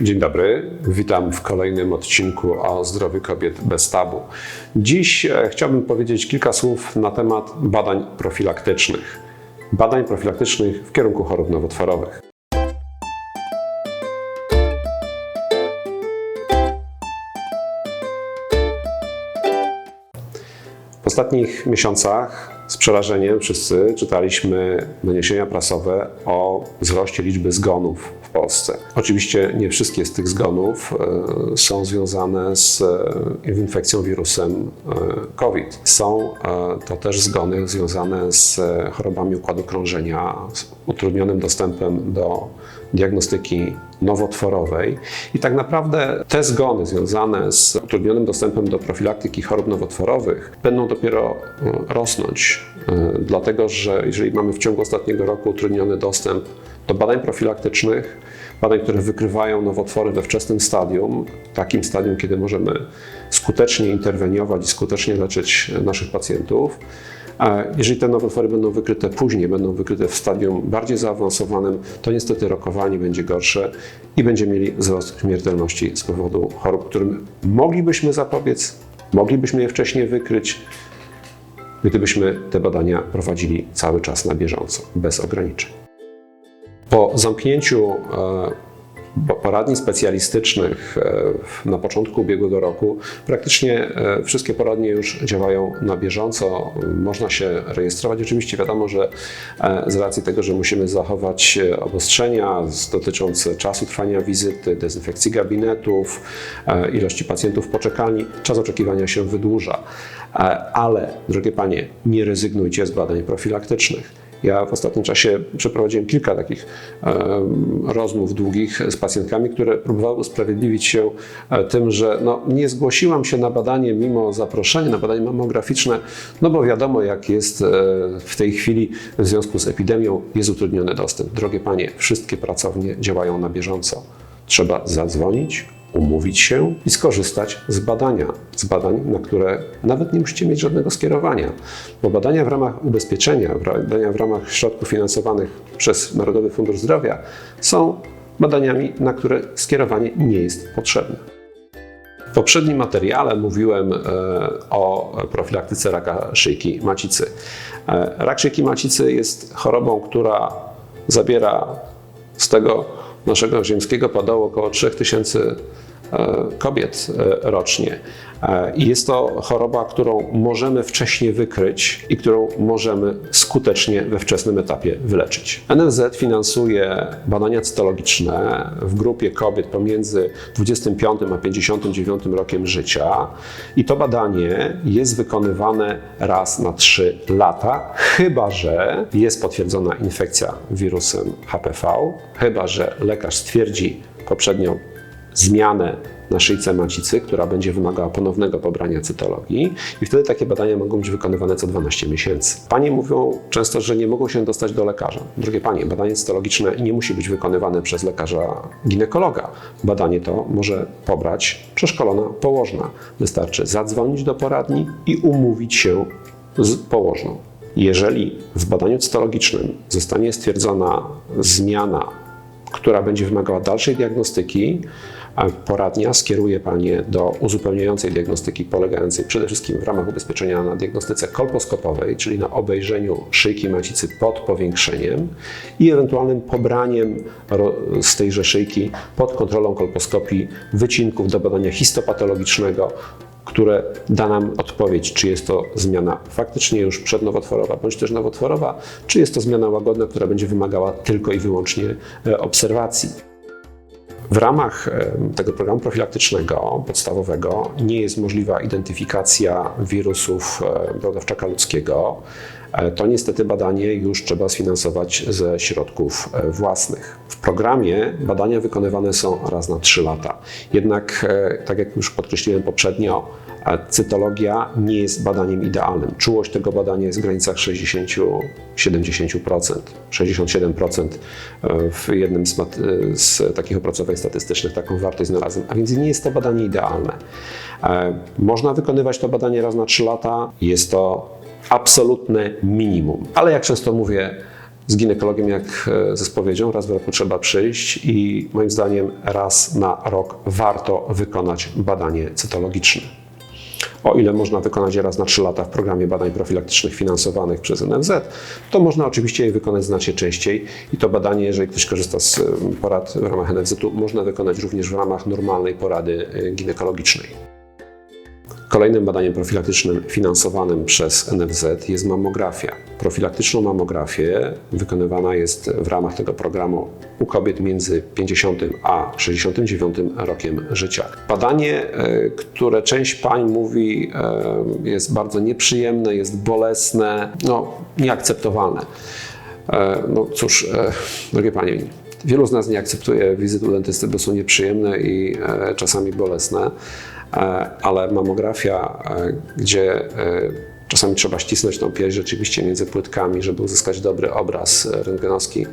Dzień dobry, witam w kolejnym odcinku o zdrowiu kobiet bez tabu. Dziś e, chciałbym powiedzieć kilka słów na temat badań profilaktycznych. Badań profilaktycznych w kierunku chorób nowotworowych. W ostatnich miesiącach z przerażeniem wszyscy czytaliśmy doniesienia prasowe o wzroście liczby zgonów Polsce. Oczywiście nie wszystkie z tych zgonów e, są związane z e, infekcją wirusem e, COVID. Są to też zgony związane z chorobami układu krążenia, z utrudnionym dostępem do diagnostyki nowotworowej. I tak naprawdę te zgony związane z utrudnionym dostępem do profilaktyki chorób nowotworowych będą dopiero rosnąć, dlatego że jeżeli mamy w ciągu ostatniego roku utrudniony dostęp do badań profilaktycznych, badań, które wykrywają nowotwory we wczesnym stadium, takim stadium, kiedy możemy skutecznie interweniować i skutecznie leczyć naszych pacjentów, jeżeli te nowotwory będą wykryte później, będą wykryte w stadium bardziej zaawansowanym, to niestety rokowanie będzie gorsze i będziemy mieli wzrost śmiertelności z powodu chorób, którym moglibyśmy zapobiec, moglibyśmy je wcześniej wykryć, gdybyśmy te badania prowadzili cały czas na bieżąco, bez ograniczeń. Po zamknięciu e, po- poradni specjalistycznych e, na początku ubiegłego roku praktycznie e, wszystkie poradnie już działają na bieżąco. Można się rejestrować. Oczywiście wiadomo, że z racji tego, że musimy zachować obostrzenia dotyczące czasu trwania wizyty, dezynfekcji gabinetów, ilości pacjentów poczekalni, czas oczekiwania się wydłuża. Ale, drogie panie, nie rezygnujcie z badań profilaktycznych. Ja w ostatnim czasie przeprowadziłem kilka takich rozmów długich z pacjentkami, które próbowały usprawiedliwić się e, tym, że no, nie zgłosiłam się na badanie mimo zaproszenia, na badanie mammograficzne, no bo wiadomo jak jest e, w tej chwili w związku z epidemią, jest utrudniony dostęp. Drogie panie, wszystkie pracownie działają na bieżąco. Trzeba zadzwonić, umówić się i skorzystać z badania. Z badań, na które nawet nie musicie mieć żadnego skierowania, bo badania w ramach ubezpieczenia, badania w ramach środków finansowanych przez Narodowy Fundusz Zdrowia są badaniami, na które skierowanie nie jest potrzebne. W poprzednim materiale mówiłem e, o profilaktyce raka szyjki macicy. E, Rak szyjki macicy jest chorobą, która zabiera z tego naszego ziemskiego padołu około 3000 e, kobiet e, rocznie. E, I jest to choroba, którą możemy wcześniej wykryć i którą możemy skutecznie we wczesnym etapie wyleczyć. NFZ finansuje badania cytologiczne w grupie kobiet pomiędzy 25 a 59 rokiem życia i to badanie jest wykonywane raz na 3 lata, chyba że jest potwierdzona infekcja wirusem HPV, chyba że lekarz stwierdzi poprzednią zmianę na szyjce macicy, która będzie wymagała ponownego pobrania cytologii i wtedy takie badania mogą być wykonywane co 12 miesięcy. Panie mówią często, że nie mogą się dostać do lekarza. Drogie panie, badanie cytologiczne nie musi być wykonywane przez lekarza ginekologa. Badanie to może pobrać przeszkolona położna. Wystarczy zadzwonić do poradni i umówić się z położną. Jeżeli w badaniu cytologicznym zostanie stwierdzona zmiana która będzie wymagała dalszej diagnostyki, poradnia skieruje Panie do uzupełniającej diagnostyki polegającej przede wszystkim w ramach ubezpieczenia na diagnostyce kolposkopowej, czyli na obejrzeniu szyjki macicy pod powiększeniem i ewentualnym pobraniem z tejże szyjki pod kontrolą kolposkopii wycinków do badania histopatologicznego, które da nam odpowiedź, czy jest to zmiana faktycznie już przednowotworowa, bądź też nowotworowa, czy jest to zmiana łagodna, która będzie wymagała tylko i wyłącznie e, obserwacji. W ramach tego programu profilaktycznego podstawowego nie jest możliwa identyfikacja wirusów brodawczaka ludzkiego. E, To niestety badanie już trzeba sfinansować ze środków e, własnych. W programie badania wykonywane są raz na 3 lata. Jednak, e, tak jak już podkreśliłem poprzednio, cytologia nie jest badaniem idealnym. Czułość tego badania jest w granicach 60-70%. 67% e, w jednym z, e, z takich opracowań statystycznych taką wartość znalazłem. A więc nie jest to badanie idealne. E, Można wykonywać to badanie raz na 3 lata. Jest to absolutne minimum. Ale jak często mówię, z ginekologiem jak ze spowiedzią, raz w roku trzeba przyjść i moim zdaniem raz na rok warto wykonać badanie cytologiczne. O ile można wykonać raz na 3 lata w programie badań profilaktycznych finansowanych przez NFZ, to można oczywiście je wykonać znacznie częściej i to badanie, jeżeli ktoś korzysta z porad w ramach NFZ-u, można wykonać również w ramach normalnej porady e, ginekologicznej. Kolejnym badaniem profilaktycznym finansowanym przez NFZ jest mammografia. Profilaktyczną mammografię wykonywana jest w ramach tego programu u kobiet między 50 a 69 rokiem życia. Badanie, e, które część pań mówi e, jest bardzo nieprzyjemne, jest bolesne, no nieakceptowalne. E, no cóż, drogie panie, wielu z nas nie akceptuje wizyt u dentysty, bo są nieprzyjemne i czasami bolesne. E, ale mamografia, e, gdzie e, czasami trzeba ścisnąć tą pierś rzeczywiście między płytkami, żeby uzyskać dobry obraz rentgenowski,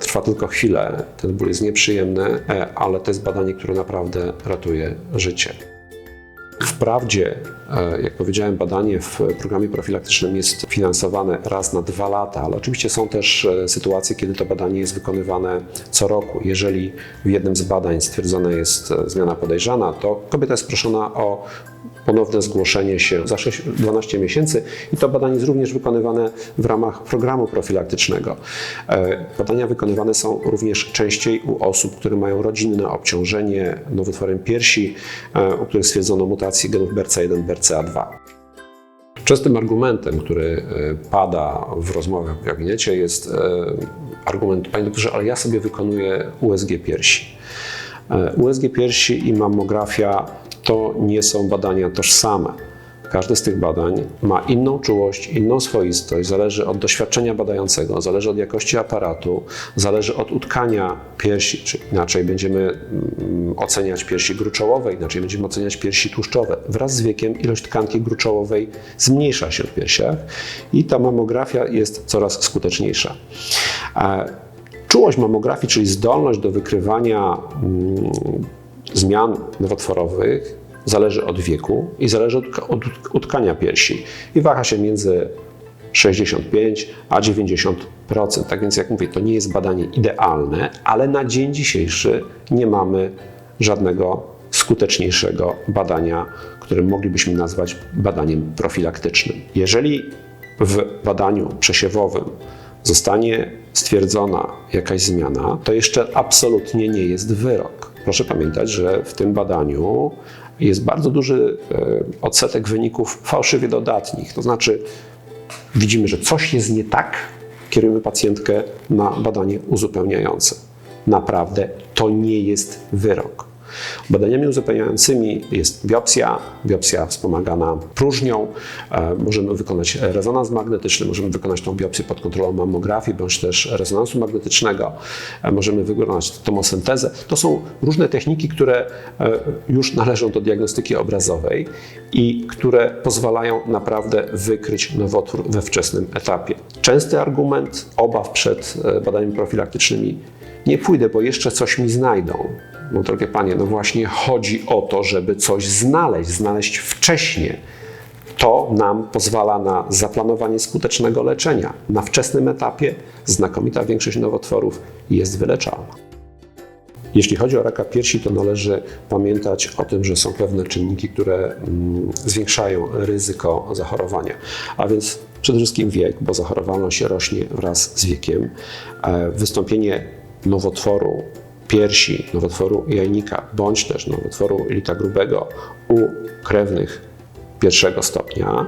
trwa tylko chwilę. Ten ból jest nieprzyjemny, ale to jest badanie, które naprawdę ratuje życie. Wprawdzie, e, jak powiedziałem, badanie w programie profilaktycznym jest finansowane raz na dwa lata, ale oczywiście są też e, sytuacje, kiedy to badanie jest wykonywane co roku. Jeżeli w jednym z badań stwierdzona jest e, zmiana podejrzana, to kobieta jest proszona o ponowne zgłoszenie się za 6, 12 miesięcy i to badanie jest również wykonywane w ramach programu profilaktycznego. E, badania wykonywane są również częściej u osób, które mają rodzinne obciążenie nowotworem piersi, e, u których stwierdzono mutację genów BRCA1, BRCA2. Częstym argumentem, który e, pada w rozmowach w gabinecie jest argument, panie doktorze, ale ja sobie wykonuję USG piersi. USG piersi i mammografia to nie są badania tożsame. Każde z tych badań ma inną czułość, inną swoistość, zależy od doświadczenia badającego, zależy od jakości aparatu, zależy od utkania piersi, czy inaczej będziemy mm, oceniać piersi gruczołowe, inaczej będziemy oceniać piersi tłuszczowe. Wraz z wiekiem ilość tkanki gruczołowej zmniejsza się w piersiach i ta mamografia jest coraz skuteczniejsza. E, czułość mamografii, czyli zdolność do wykrywania mm, zmian nowotworowych zależy od wieku i zależy od, od utkania piersi i waha się między 65 a 90%. Tak więc, jak mówię, to nie jest badanie idealne, ale na dzień dzisiejszy nie mamy żadnego skuteczniejszego badania, które moglibyśmy nazwać badaniem profilaktycznym. Jeżeli w badaniu przesiewowym zostanie stwierdzona jakaś zmiana, to jeszcze absolutnie nie jest wyrok. Proszę pamiętać, że w tym badaniu jest bardzo duży e, odsetek wyników fałszywie dodatnich. To znaczy, widzimy, że coś jest nie tak, kierujemy pacjentkę na badanie uzupełniające. Naprawdę to nie jest wyrok. Badaniami uzupełniającymi jest biopsja, biopsja wspomagana próżnią. E, możemy wykonać rezonans magnetyczny, możemy wykonać tą biopsję pod kontrolą mammografii bądź też rezonansu magnetycznego. E, możemy wykonać tomosyntezę. To są różne techniki, które e, już należą do diagnostyki obrazowej i które pozwalają naprawdę wykryć nowotwór we wczesnym etapie. Częsty argument obaw przed badaniami profilaktycznymi nie pójdę, bo jeszcze coś mi znajdą. No drogie panie, no właśnie chodzi o to, żeby coś znaleźć, znaleźć wcześniej. To nam pozwala na zaplanowanie skutecznego leczenia. Na wczesnym etapie znakomita większość nowotworów jest wyleczalna. Jeśli chodzi o raka piersi, to należy pamiętać o tym, że są pewne czynniki, które mm, zwiększają ryzyko zachorowania. A więc przede wszystkim wiek, bo zachorowalność rośnie wraz z wiekiem. E, wystąpienie nowotworu piersi, nowotworu jajnika, bądź też nowotworu jelita grubego u krewnych pierwszego stopnia.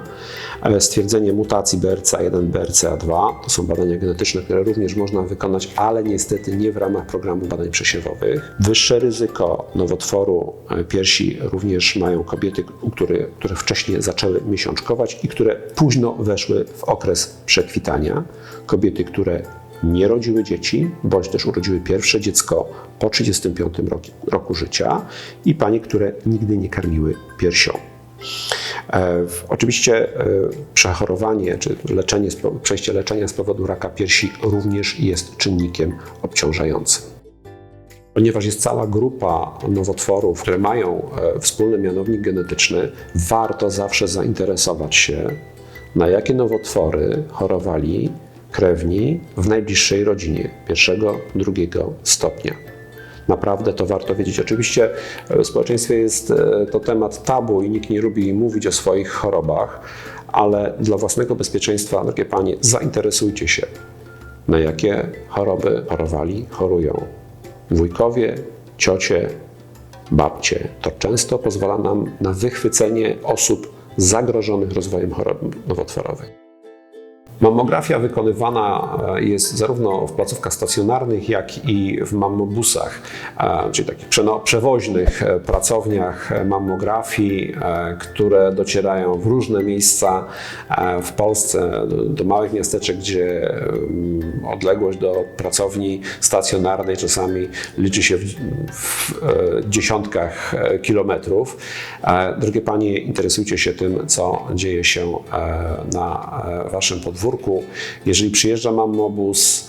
E, stwierdzenie mutacji BRCA1, BRCA2 to są badania genetyczne, które również można wykonać, ale niestety nie w ramach programu badań przesiewowych. Wyższe ryzyko nowotworu e, piersi również mają kobiety, które, które wcześniej zaczęły miesiączkować i które późno weszły w okres przekwitania. Kobiety, które nie rodziły dzieci, bądź też urodziły pierwsze dziecko po 35 roku, roku życia i panie, które nigdy nie karmiły piersią. E, oczywiście e, przechorowanie czy leczenie, przejście leczenia z powodu raka piersi również jest czynnikiem obciążającym. Ponieważ jest cała grupa nowotworów, które mają e, wspólny mianownik genetyczny, warto zawsze zainteresować się, na jakie nowotwory chorowali krewni w najbliższej rodzinie pierwszego, drugiego stopnia. Naprawdę to warto wiedzieć. Oczywiście w społeczeństwie jest e, to temat tabu i nikt nie lubi mówić o swoich chorobach, ale dla własnego bezpieczeństwa, drogie panie, zainteresujcie się, na jakie choroby chorowali, chorują wujkowie, ciocie, babcie. To często pozwala nam na wychwycenie osób zagrożonych rozwojem chorób nowotworowych. Mammografia wykonywana e, jest zarówno w placówkach stacjonarnych, jak i w mammobusach, e, czyli takich przewoźnych e, pracowniach mammografii, które docierają w różne miejsca w Polsce, do małych miasteczek, gdzie mm, odległość do pracowni stacjonarnej czasami liczy się w, w dziesiątkach kilometrów. Drogie Panie, interesujcie się tym, co dzieje się na Waszym podwórku podwórku, jeżeli przyjeżdża mammobus,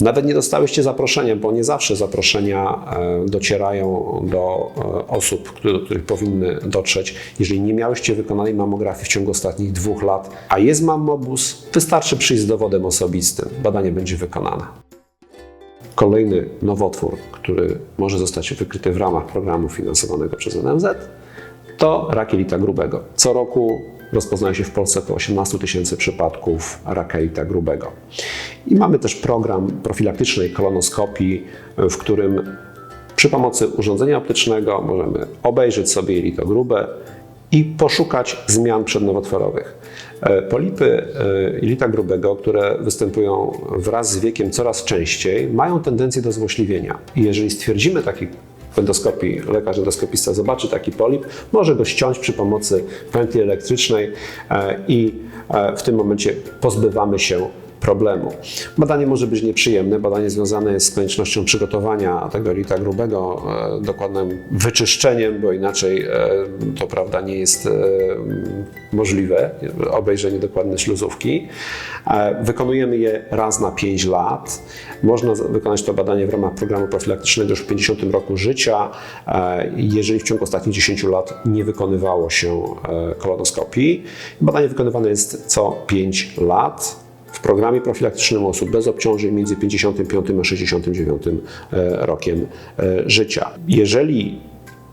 nawet nie dostałyście zaproszenia, bo nie zawsze zaproszenia e, docierają do e, osób, do których powinny dotrzeć. Jeżeli nie miałyście wykonanej mammografii w ciągu ostatnich dwóch lat, a jest mammobus, wystarczy przyjść z dowodem osobistym. Badanie będzie wykonane. Kolejny nowotwór, który może zostać wykryty w ramach programu finansowanego przez NFZ, to rak jelita grubego. Co roku rozpoznaje się w Polsce około 18 tysięcy przypadków raka jelita grubego. I mamy też program profilaktycznej kolonoskopii, w którym przy pomocy urządzenia optycznego możemy obejrzeć sobie jelito grube i poszukać zmian przednowotworowych. E, polipy e, jelita grubego, które występują wraz z wiekiem coraz częściej, mają tendencję do złośliwienia. I jeżeli stwierdzimy taki w endoskopii lekarz endoskopista zobaczy taki polip, może go ściąć przy pomocy pętli elektrycznej e, i e, w tym momencie pozbywamy się problemu. Badanie może być nieprzyjemne. Badanie związane jest z koniecznością przygotowania tego lita grubego, e, dokładnym wyczyszczeniem, bo inaczej e, to prawda nie jest e, możliwe, obejrzenie dokładnej śluzówki. Wykonujemy je raz na 5 lat. Można wykonać to badanie w ramach programu profilaktycznego już w 50 roku życia, jeżeli w ciągu ostatnich 10 lat nie wykonywało się kolonoskopii. Badanie wykonywane jest co 5 lat w programie profilaktycznym osób bez obciążeń między 55 a 69 e, rokiem e, życia. Jeżeli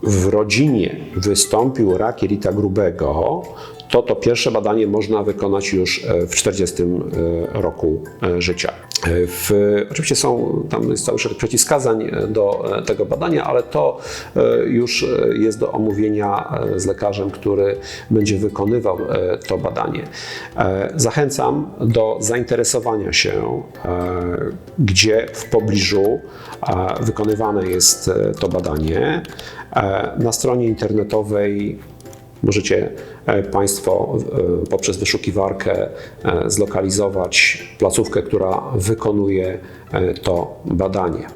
w rodzinie wystąpił rak jelita grubego, to to pierwsze badanie można wykonać już e, w 40 roku życia. W, oczywiście są, tam jest cały szereg przeciwwskazań do tego badania, ale to już jest do omówienia z lekarzem, który będzie wykonywał to badanie. Zachęcam do zainteresowania się, gdzie w pobliżu wykonywane jest to badanie. Na stronie internetowej Możecie e, Państwo e, poprzez wyszukiwarkę e, zlokalizować placówkę, która wykonuje to badanie.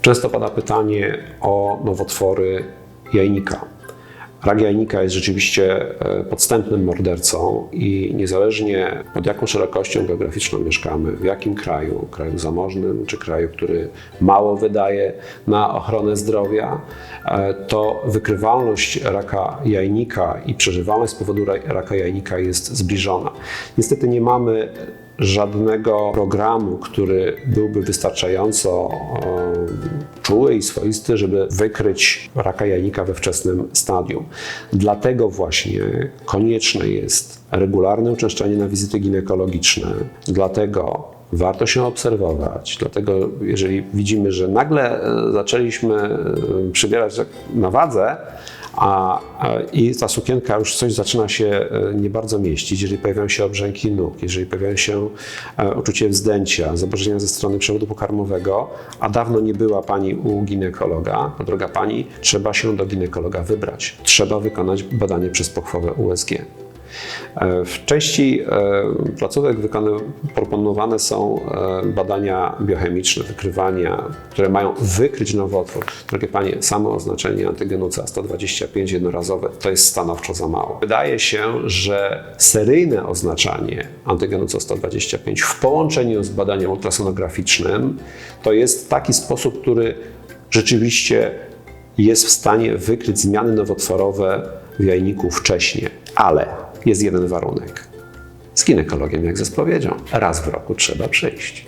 Często pada pytanie o nowotwory jajnika. Rak jajnika jest rzeczywiście e, podstępnym mordercą i niezależnie pod jaką szerokością geograficzną mieszkamy, w jakim kraju, kraju zamożnym czy kraju, który mało wydaje na ochronę zdrowia, e, to wykrywalność raka jajnika i przeżywalność z powodu raka jajnika jest zbliżona. Niestety nie mamy żadnego programu, który byłby wystarczająco e, czuły i swoisty, żeby wykryć raka jajnika we wczesnym stadium. Dlatego właśnie konieczne jest regularne uczęszczanie na wizyty ginekologiczne. Dlatego warto się obserwować. Dlatego, jeżeli widzimy, że nagle e, zaczęliśmy e, przybierać na wadze, a, i ta sukienka już coś zaczyna się e, nie bardzo mieścić, jeżeli pojawiają się obrzęki nóg, jeżeli pojawiają się e, uczucie wzdęcia, zaburzenia ze strony przewodu pokarmowego, a dawno nie była Pani u ginekologa, to droga Pani, trzeba się do ginekologa wybrać. Trzeba wykonać badanie przez pochwowę USG. E, w części e, placówek proponowane są e, badania biochemiczne, wykrywania, które mają wykryć nowotwór. Drogie Panie, samo oznaczenie antygenu CA125 jednorazowe to jest stanowczo za mało. Wydaje się, że seryjne oznaczanie antygenu CA125 w połączeniu z badaniem ultrasonograficznym to jest taki sposób, który rzeczywiście jest w stanie wykryć zmiany nowotworowe w jajniku wcześniej. Ale jest jeden warunek. z ginekologiem jak ze spowiedzią. Raz w roku trzeba przyjść.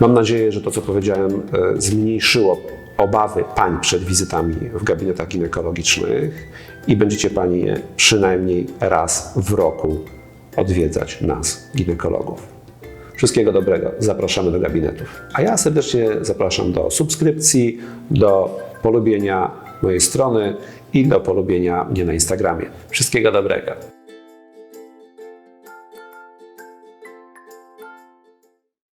Mam nadzieję, że to, co powiedziałem, e, zmniejszyło obawy pań przed wizytami w gabinetach ginekologicznych i będziecie panie przynajmniej raz w roku odwiedzać nas, ginekologów. Wszystkiego dobrego. Zapraszamy do gabinetów. A ja serdecznie zapraszam do subskrypcji, do polubienia mojej strony i do polubienia mnie na Instagramie. Wszystkiego dobrego.